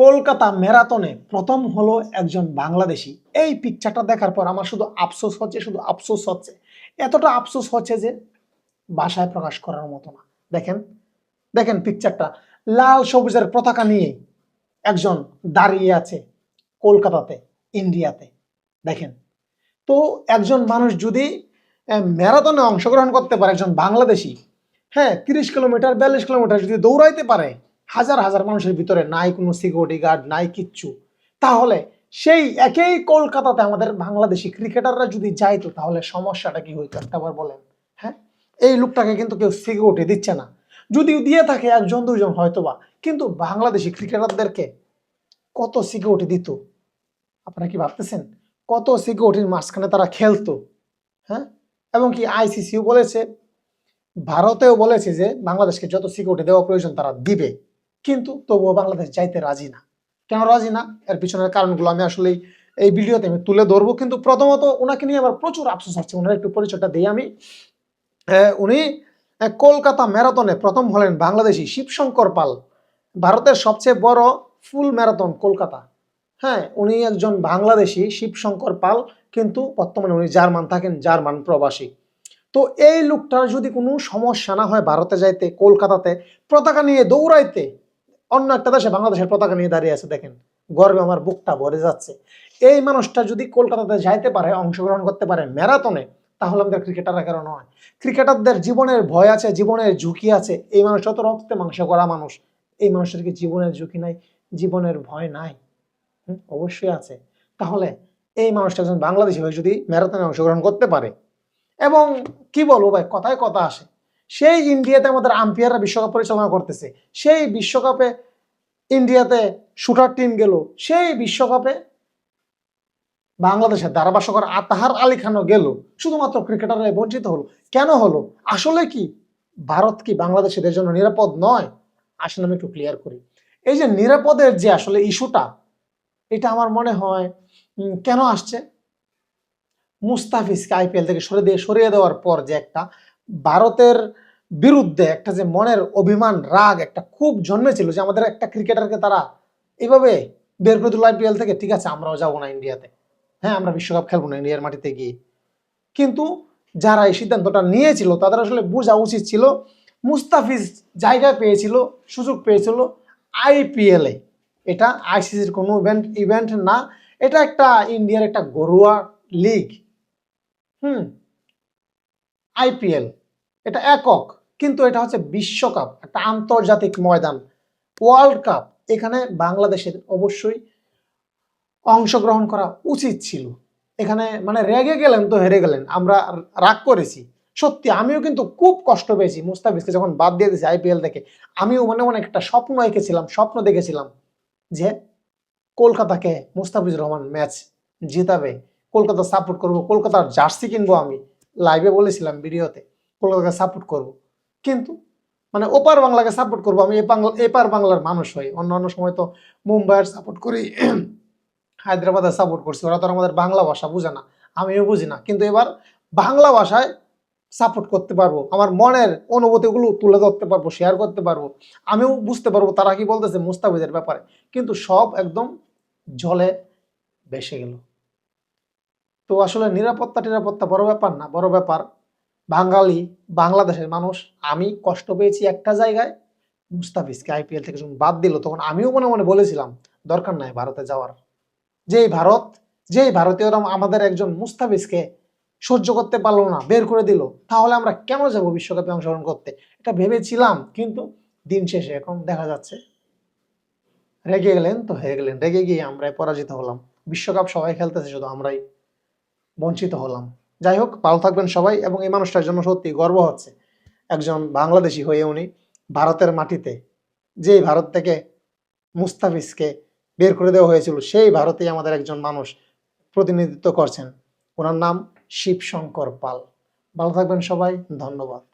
কলকাতা ম্যারাথনে প্রথম হলো একজন বাংলাদেশি। এই পিকচারটা দেখার পর আমার শুধু আফসোস হচ্ছে, শুধু আফসোস হচ্ছে। এতটা আফসোস হচ্ছে যে ভাষায় প্রকাশ করার মতো না। দেখেন দেখেন পিকচারটা লাল সবুজের পতাকা নিয়ে একজন দাঁড়িয়ে আছে কলকাতাতে, ইন্ডিয়াতে। দেখেন, তো একজন মানুষ যদি ম্যারাথনে অংশগ্রহণ করতে পারে, একজন বাংলাদেশি হ্যাঁ তিরিশ কিলোমিটার, বিয়াল্লিশ কিলোমিটার যদি দৌড়াইতে পারে হাজার হাজার মানুষের ভিতরে নাই কোনো সিকিউরিটি গার্ড নাই কিচ্ছু। তাহলে সেই একই কলকাতাতে আমাদের বাংলাদেশি ক্রিকেটাররা যদি যাইতো, তাহলে সমস্যাটা কি হইতো একটাবার বলেন? হ্যাঁ? এই লোকটাকে কিন্তু কেউ সিকিউরিটি দিচ্ছে না। যদিও দিয়ে থাকে একজন, দুইজন হয়তোবা, কিন্তু বাংলাদেশি ক্রিকেটারদেরকে কত সিকিউরিটি দিত? আপনারা কি ভাবতেছেন? কত সিকিউরিটির মাঝখানে তারা খেলতো? হ্যাঁ? এবং কি আইসিসিও বলেছে, ভারতেও বলেছে যে বাংলাদেশকে যত সিকিউরিটি দেওয়া প্রয়োজন তারা দিবে। কিন্তু তবুও বাংলাদেশ যাইতে রাজি না। কেন রাজি না? এর পিছনের কারণগুলো আমি আসলে এই ভিডিওতে আমি তুলে ধরবো। কিন্তু প্রথমত ওনাকে নিয়ে আবার প্রচুর আফসোস হচ্ছে ওনার একটু পরিচয়টা দিই আমি। উনি কলকাতা ম্যারাথনে প্রথম হলেন বাংলাদেশি শিবশঙ্কর পাল, ভারতের সবচেয়ে বড় ফুল ম্যারাথন কলকাতা। হ্যাঁ উনি একজন বাংলাদেশি শিবশঙ্কর পাল, কিন্তু বর্তমানে উনি জার্মান, থাকেন জার্মান প্রবাসী। তো এই লোকটার যদি কোনো সমস্যা না হয় ভারতে যাইতে, কলকাতাতে, পতাকা নিয়ে দৌড়াইতে অন্য একটা দেশে বাংলাদেশের পতাকা নিয়ে দাঁড়িয়ে আছে, দেখেন। গর্বে আমার বুকটা ভরে যাচ্ছে। এই মানুষটা যদি কলকাতাতে যাইতে পারে, অংশগ্রহণ করতে পারে ম্যারাথনে, তাহলে আমাদের ক্রিকেটাররা কেন নয়? ক্রিকেটারদের জীবনের ভয় আছে, জীবনের ঝুঁকি আছে। এই মানুষটা তো রক্তে মাংস করা মানুষ। এই মানুষের কি জীবনের ঝুঁকি নাই? জীবনের ভয় নাই? অবশ্যই আছে। তাহলে এই মানুষটা একজন বাংলাদেশি হয়ে যদি ম্যারাথনে অংশগ্রহণ করতে পারে, এবং কি বলব ভাই, কথায় কথা আসে। সেই ইন্ডিয়াতে আমাদের আম্পায়াররা বিশ্বকাপ পরিচালনা করতেছে। সেই বিশ্বকাপে ইন্ডিয়াতে শুটার টিম গেল। সেই বিশ্বকাপে বাংলাদেশের ধারাভাষ্যকর আতাহার আলী খানও গেল। শুধুমাত্র ক্রিকেটাররা বঞ্চিত হলো। কেন হলো? আসলে কি? ভারত কি বাংলাদেশের জন্য নিরাপদ নয়? আসলে আমি একটু ক্লিয়ার করি। এই যে নিরাপদের যে আসলে ইস্যুটা এটা আমার মনে হয় কেন আসছে? মুস্তাফিজকে আইপিএল থেকে সরে দিয়ে সরিয়ে দেওয়ার পর যে একটা ভারতের বিরুদ্ধে একটা যে মনের অভিমান, রাগ একটা খুব জন্মেছিল যে আমাদের একটা ক্রিকেটারকে তারা এভাবে বের করে দিল আইপিএল থেকে, ঠিক আছে, আমরাও যাব না ইন্ডিয়াতে। হ্যাঁ আমরা বিশ্বকাপ খেলব না ইন্ডিয়ার মাটিতে গিয়ে। কিন্তু যারা এই সিদ্ধান্তটা নিয়েছিল, তাদের আসলে বোঝা উচিত ছিল, মুস্তাফিজ জায়গা পেয়েছিল, সুযোগ পেয়েছিল আইপিএলে এটা আইসিসির কোনো ইভেন্ট ইভেন্ট না, এটা একটা ইন্ডিয়ার একটা ঘরোয়া লিগ হুম আইপিএল এটা একক, কিন্তু এটা হচ্ছে বিশ্বকাপ, একটা আন্তর্জাতিক ময়দান ওয়ার্ল্ড কাপ এখানে বাংলাদেশের অবশ্যই অংশগ্রহণ করা উচিত ছিল। এখানে মানে রেগে গেলেন তো হেরে গেলেন, আমরা রাগ করেছি। সত্যি, আমিও কিন্তু খুব কষ্ট পেয়েছি মুস্তাফিজকে যখন বাদ দিয়ে দিয়েছি আইপিএল থেকে। আমিও মনে মনে একটা স্বপ্ন এঁকেছিলাম, স্বপ্ন দেখেছিলাম যে কলকাতাকে মুস্তাফিজুর রহমান ম্যাচ জিতাবে, কলকাতা সাপোর্ট করব, কলকাতার জার্সি কিনবো আমি। লাইভে বলেছিলাম ভিডিওতে। কলকাতাকে সাপোর্ট করব। কিন্তু মানে ওপার বাংলাকে সাপোর্ট করব। আমি বাংলা এপার বাংলার মানুষ হই। অন্যান্য সময় তো মুম্বাইয়ের সাপোর্ট করি হায়দ্রাবাদের সাপোর্ট করছি। ওরা তো আমাদের বাংলা ভাষা বুঝে না। আমিও বুঝি না। কিন্তু এবার বাংলা ভাষায় সাপোর্ট করতে পারব। আমার মনের অনুভূতিগুলো তুলে ধরতে পারব শেয়ার করতে পারব। আমিও বুঝতে পারব তারা কি বলতেছে মুস্তাফিজের ব্যাপারে। কিন্তু সব একদম জলে ভেসে গেল। তো আসলে নিরাপত্তা নিরাপত্তা বড় ব্যাপার না, বড় ব্যাপার বাঙালি, বাংলাদেশের মানুষ, আমি কষ্ট পেয়েছি একটা জায়গায়। মুস্তাফিজকে আইপিএল থেকে যখন বাদ দিল, তখন আমিও মনে মনে বলেছিলাম, দরকার নাই ভারতে যাওয়ার। যেই ভারত, যেই ভারতীয়রা আমাদের একজন মুস্তাফিজকে সহ্য করতে পারল না, বের করে দিল, তাহলে আমরা কেন যাব বিশ্বকাপে অংশগ্রহণ করতে? এটা ভেবেছিলাম, কিন্তু দিন শেষে এখন দেখা যাচ্ছে, রেগে গেলেন তো হয়ে গেলেন। রেগে গিয়ে আমরা পরাজিত হলাম। বিশ্বকাপ সবাই খেলতেছে, শুধু আমরাই বঞ্চিত হলাম। যাই হোক ভালো থাকবেন সবাই এবং এই মানুষটার জন্য সত্যি গর্ব হচ্ছে। একজন বাংলাদেশি হয়ে উনি ভারতের মাটিতে, যেই ভারত থেকে মুস্তাফিজকে বের করে দেওয়া হয়েছিল, সেই ভারতেই আমাদের একজন মানুষ প্রতিনিধিত্ব করছেন। ওনার নাম শিবশঙ্কর পাল। ভালো থাকবেন সবাই, ধন্যবাদ।